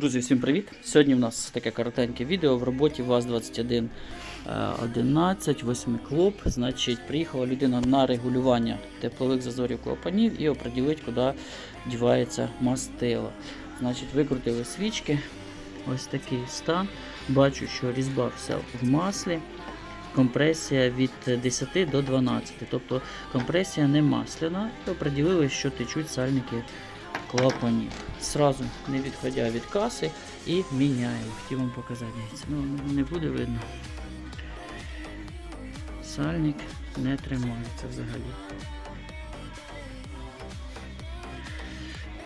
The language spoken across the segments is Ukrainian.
Друзі, всім привіт! Сьогодні в нас таке коротеньке відео в роботі ВАЗ-21 11, 8 клуб. Значить, приїхала людина на регулювання теплових зазорів клапанів і оприділить, куди дівається мастило. Значить, викрутили свічки. Ось такий стан. Бачу, що різьба вся в маслі. Компресія від 10 до 12. Тобто компресія не масляна. І оприділили, що течуть сальники клапанів. Сразу не відходя від каси і міняємо. Хотів вам показати. Ну, не буде видно. Сальник не тримається взагалі.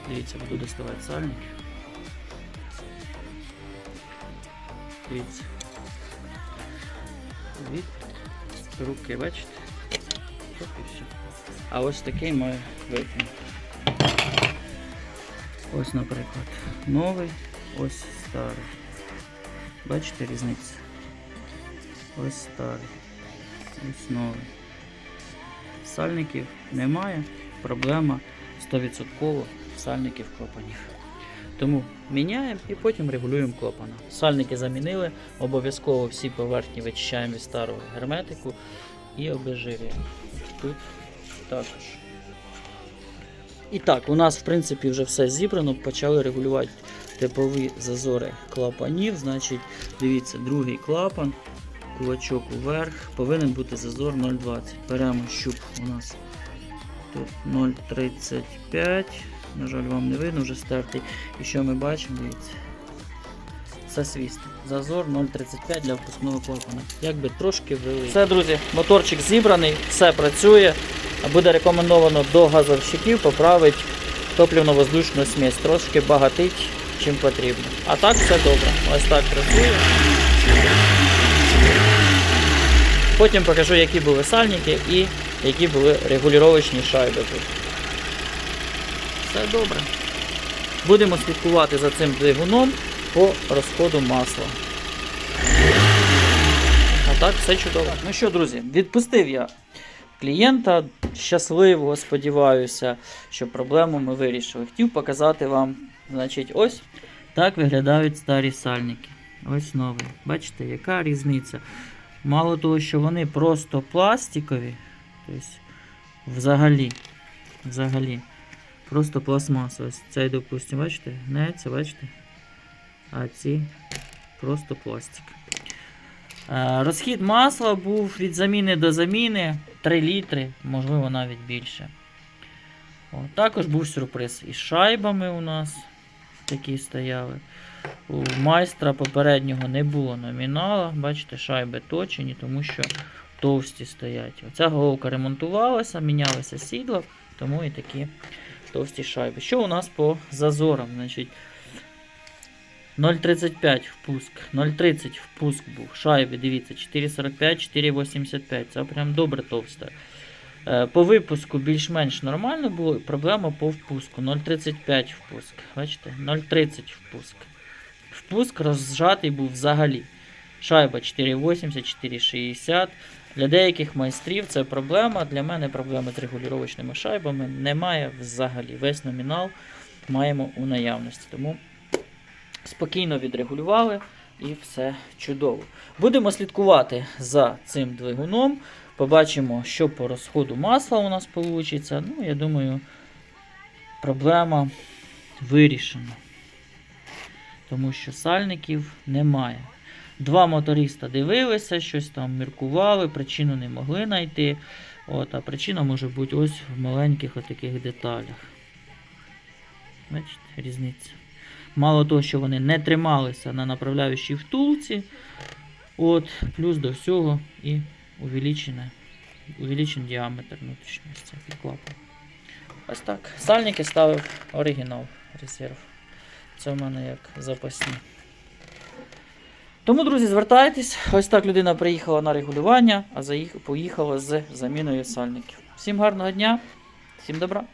Дивіться, буду доставати сальник. Дивіться. Від руки, бачите? Оп, і все. А ось такий має вигляд. Ось, наприклад, новий, ось старий. Бачите різницю? Ось старий. Ось новий. Сальників немає. Проблема 100% сальників клапанів. Тому міняємо і потім регулюємо клапана. Сальники замінили, обов'язково всі поверхні вичищаємо від старого герметику і обезжирюємо. Тут також. І так, у нас в принципі вже все зібрано, почали регулювати теплові зазори клапанів. Значить, дивіться, другий клапан, кулачок уверх, повинен бути зазор 0,20. Беремо щуп у нас тут 0,35. На жаль, вам не видно, вже стертий. І що ми бачимо, дивіться. Сосвіст. Зазор 0,35 для впускного клапана. Якби трошки великий. Все, друзі, моторчик зібраний, все працює. Буде рекомендовано до газовщиків поправити топливно-воздушну смесь. Трошки багатить, чим потрібно. А так все добре. Ось так працює. Потім покажу, які були сальники і які були регулювачні шайби тут. Все добре. Будемо слідкувати за цим двигуном по розходу масла. А так, все чудово. Ну що, друзі, відпустив я клієнта щасливого, сподіваюся, що проблему ми вирішили. Хотів показати вам, значить, ось так виглядають старі сальники. Ось новий. Бачите, яка різниця? Мало того, що вони просто пластикові, тобто взагалі, взагалі, просто пластмаса. Ось цей, допустимо, бачите, гнеться, бачите? А ці просто пластик. Е, Розхід масла був від заміни до заміни 3 літри, можливо навіть більше. О, також був сюрприз. І шайбами у нас такі стояли. У майстра попереднього не було номінала. Бачите, шайби точені, тому що товсті стоять. Оця головка ремонтувалася, мінялися сідла, тому і такі товсті шайби. Що у нас по зазорам? Значить, 0,35 впуск, 0,30 впуск був. Шайби, дивіться, 4,45, 4,85. Це прям добре товсте. Е, По випуску більш-менш нормально було. Проблема по впуску. 0,35 впуск. Бачите? 0,30 впуск. Впуск розжатий був взагалі. Шайба 4,80, 4,60. Для деяких майстрів це проблема. Для мене проблеми з регулювачними шайбами немає взагалі. Весь номінал маємо у наявності. Тому спокійно відрегулювали і все чудово. Будемо слідкувати за цим двигуном. Побачимо, що по розходу масла у нас вийде. Ну, я думаю, проблема вирішена. Тому що сальників немає. Два моториста дивилися, щось там міркували, причину не могли знайти. От, а причина може бути ось в маленьких отаких деталях. Бачите, різниця. Мало того, що вони не трималися на направляючій втулці, от, плюс до всього і увеличений діаметр цього клапана. Ось так. Сальники ставив оригінал резерв. Це в мене як запасні. Тому, друзі, звертайтесь. Ось так людина приїхала на регулювання, а поїхала з заміною сальників. Всім гарного дня, всім добра!